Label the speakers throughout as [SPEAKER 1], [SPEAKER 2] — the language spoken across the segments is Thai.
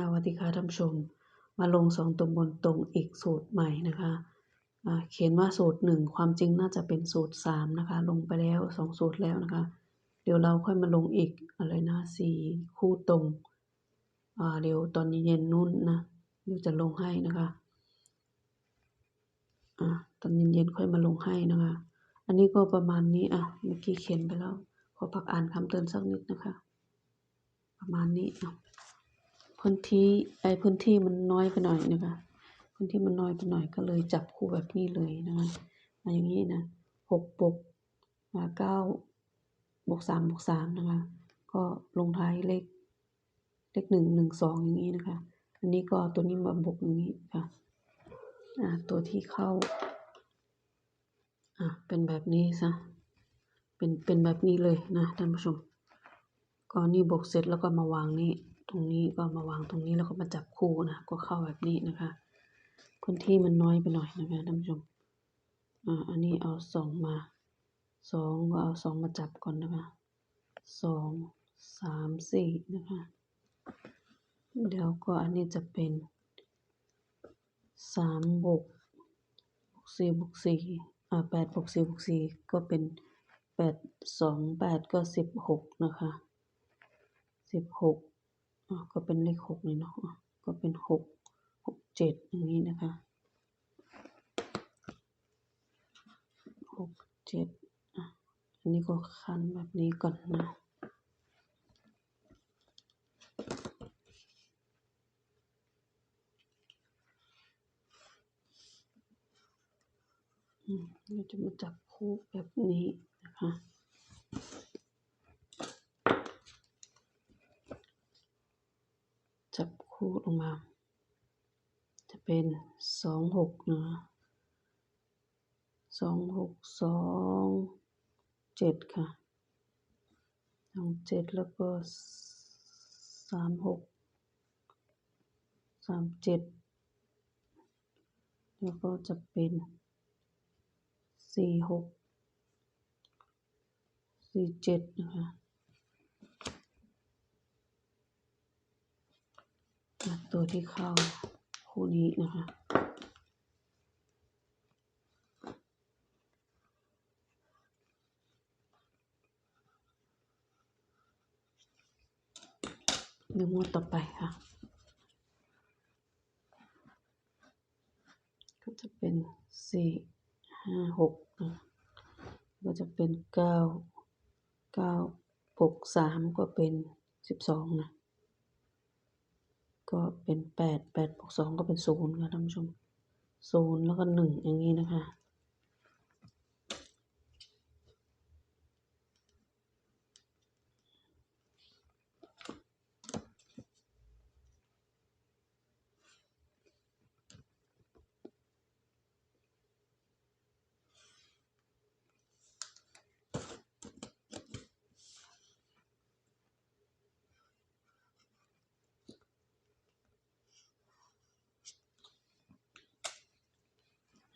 [SPEAKER 1] สวัสดีค่ะท่านผู้ชม มาลงสองตัวบนตรงอีกสูตรใหม่นะคะเขียนว่าสูตรหนึ่งความจริงน่าจะเป็นสูตรสามนะคะ ลงไปแล้วสองสูตรแล้วนะคะ เดี๋ยวเราค่อยมาลงอีกอะไรนะสี่คู่ตรงเดี๋ยวตอนเย็นๆนู่นนะเดี๋ยวจะลงให้นะคะอ่าตอนเย็นๆค่อยมาลงให้นะคะ อันนี้ก็ประมาณนี้อะเมื่อกี้เขียนไปแล้ว ขอพักอ่านคำเตือนสักนิดนะคะ ประมาณนี้อะ พื้นที่ไอ้พื้นที่มันน้อยไปหน่อยนะคะพื้นที่มันน้อยไปหน่อยก็เลยจับคู่แบบนี้เลยนะคะมาอย่างนี้นะหกบวกมาเก้าบวกสามบวกสามนะคะก็ลงท้ายเลขเลขหนึ่งหนึ่งสองอย่างนี้นะคะอันนี้ก็ตัวนี้มาบวกอย่างนี้ค่ะอ่าตัวที่เข้าอะเป็นแบบนี้ซะเป็นเป็นแบบนี้เลยนะท่านผู้ชมก็นี่บวกเสร็จแล้วก็มาวางนี่ ตรงนี้ก็มาวางตรงนี้แล้วก็มาจับคู่นะก็เข้าแบบนี้นะคะ พื้นที่มันน้อยไปหน่อยนะคะท่านผู้ชมอ่าอันนี้เอาสองมาสองก็เอาสองมาจับก่อนนะคะสองสามสี่นะคะเดี๋ยวก็อันนี้จะเป็นสามบวกบวกสี่บวกสี่อ่าแปดบวกสี่บวกสี่ก็เป็นแปดสองแปดก็สิบหกนะคะสิบหก ก็เป็นเลขหกเลยเนาะก็เป็นหกหกเจ็ดอย่างนี้นะคะหกเจ็ดอันนี้ก็คันแบบนี้ก่อนนะอืมเราจะมาจับคู่แบบนี้นะคะ จับคู่ลงมา จะเป็นสองหกนะสองหกสองเจ็ดค่ะสองเจ็ดแล้วก็สามหกสามเจ็ดแล้วก็จะเป็นสี่หกสี่เจ็ดนะคะอะ ตัวที่เข้าคู่นี้นะคะดี๋ยวงวดต่อไปค่ะ ก็จะเป็นสี่ห้าหกก็จะเป็นเก้าเก้าบวกสามก็เป็นสิบสองนะ ก็เป็นแปดแปดบวกสองก็เป็นศูนย์ค่ะท่านผู้ชมศูนย์แล้วก็หนึ่งอย่างนี้นะคะ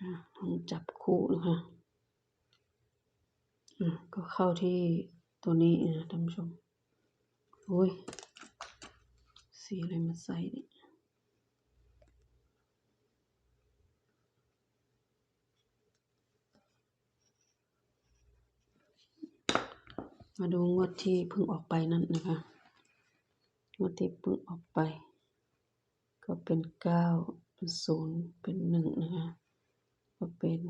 [SPEAKER 1] อะต้องจับคู่นะคะอะก็เข้าที่ตัวนี้นะท่านผู้ชมโอ้ย สีอะไรมาใส่เนี่ยมาดูงวดที่เพิ่งออกไปนั่นนะคะ งวดที่เพิ่งออกไป ก็เป็นเก้าเป็นศูนย์เป็นหนึ่งนะคะ ก็เป็น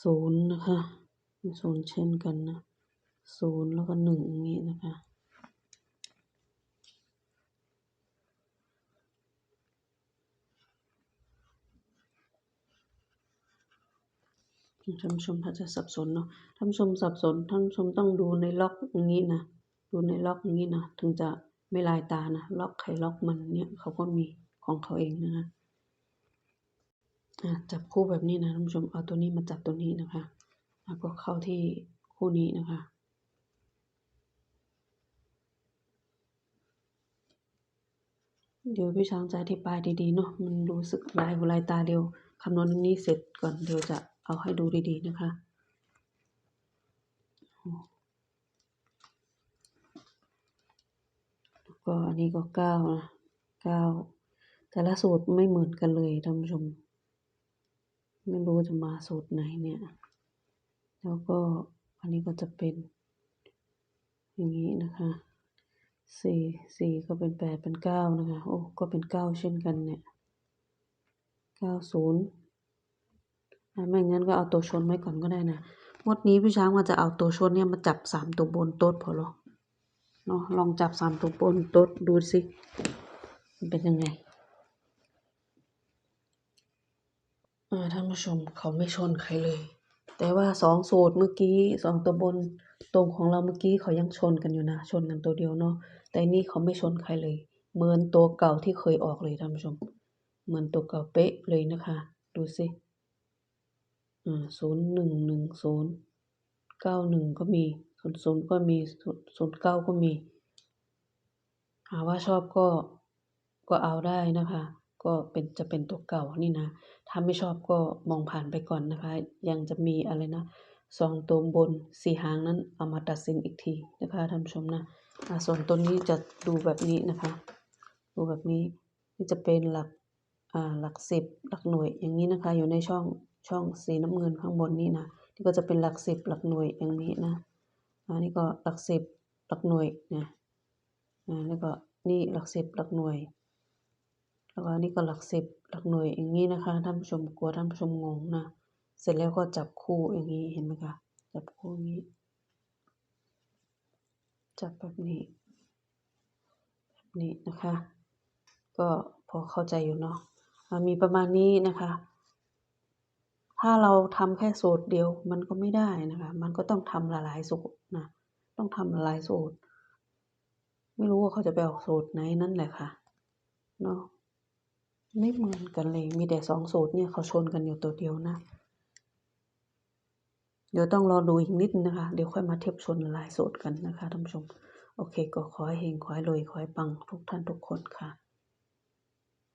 [SPEAKER 1] ศูนย์นะคะศูนย์เช่นกันนะศูนย์แล้วก็หนึ่งอย่างนี้นะคะ ท่านชมถ้าจะสับสนเนาะท่านชมสับสนท่านชมต้องดูในล็อกอย่างนี้นะดูในล็อกอย่างนี้นะถึงจะไม่ลายตานะล็อกใครล็อกมันเนี่ยเขาก็มีของเขาเองนะคะ จับคู่แบบนี้นะท่านผู้ชมเอาตัวนี้มาจับตัวนี้นะคะ แล้วก็เข้าที่คู่นี้นะคะ เดี๋ยวพี่ช้างจะอธิบายดีๆเนาะมันรู้สึกลายหูลายตาเดียวคำนวณอันนี้เสร็จก่อนเดี๋ยวจะเอาให้ดูดีๆนะคะก็อันนี้ก็เก้านะเก้าแต่ละสูตรไม่เหมือนกันเลยท่านผู้ชม ไม่รู้จะมาสูตรไหนเนี่ย แล้วก็อันนี้ก็จะเป็น อย่างนี้นะคะสี่สี่ก็เป็นแปดเป็นเก้านะคะ โอ้ก็เป็นเก้าเช่นกันเนี่ยเก้าศูนย์ไม่งั้นก็เอาตัวชนไว้ก่อนก็ได้นะงวดนี้พี่ช้างว่าจะเอาตัวชนเนี่ยมาจับสามตัวบนโต๊ดพอหรอเนาะลองจับสามตัวบนโต๊ดดูสิ มันเป็นยังไง อ่า ท่านผู้ชมเขาไม่ชนใครเลย แต่ว่าสองสูตรเมื่อกี้สองตัวบนตรงของเราเมื่อกี้เขายังชนกันอยู่นะ ชนกันตัวเดียวเนาะแต่นี่เขาไม่ชนใครเลย เหมือนตัวเก่าที่เคยออกเลยท่านผู้ชม เหมือนตัวเก่าเป๊ะเลยนะคะ ดูสิอ่าศูนย์หนึ่งหนึ่งศูนย์เก้าหนึ่งก็มีศูนย์ศูนย์ก็มีศูนย์เก้าก็มีหาว่าชอบก็ก็เอาได้นะคะ ก็เป็นจะเป็นตัวเก่านี่นะ ถ้าไม่ชอบก็มองผ่านไปก่อนนะคะ ยังจะมีอะไรนะสองตัวบนสี่หางนั้นเอามาตัดสินอีกทีนะคะท่านผู้ชมนะอาส่วนตัวนี้จะดูแบบนี้นะคะ ดูแบบนี้นี่จะเป็นหลักอาหลักสิบหลักหน่วยอย่างนี้นะคะ อยู่ในช่องช่องสีน้ำเงินข้างบนนี่นะนี่ก็จะเป็นหลักสิบหลักหน่วยอย่างนี้นะอันนี้ก็หลักสิบหลักหน่วยนะอ่าแล้วก็นี่หลักสิบหลักหน่วย แล้วก็นี่ก็หลักสิบหลักหน่วยอย่างนี้นะคะท่านผู้ชมกลัวท่านผู้ชมงงนะเสร็จแล้วก็จับคู่อย่างนี้เห็นไหมคะจับคู่อย่างนี้ จับแบบนี้แบบนี้นะคะ ก็พอเข้าใจอยู่เนาะมีประมาณนี้นะคะ ถ้าเราทำแค่สูตรเดียวมันก็ไม่ได้นะคะ มันก็ต้องทำหลายๆสูตรนะต้องทำหลายสูตร ไม่รู้ว่าเขาจะไปออกสูตรไหนนั่นแหละค่ะเนาะ ไม่เหมือนกันเลย มีแต่สองสูตรเนี่ยเขาชนกันอยู่ตัวเดียวนะ เดี๋ยวต้องรอดูอีกนิดนะคะ เดี๋ยวค่อยมาเทียบชนหลายสูตรกันนะคะท่านผู้ชม โอเค ก็ขอให้เฮงขอให้รวยขอให้ปังทุกท่านทุกคนค่ะ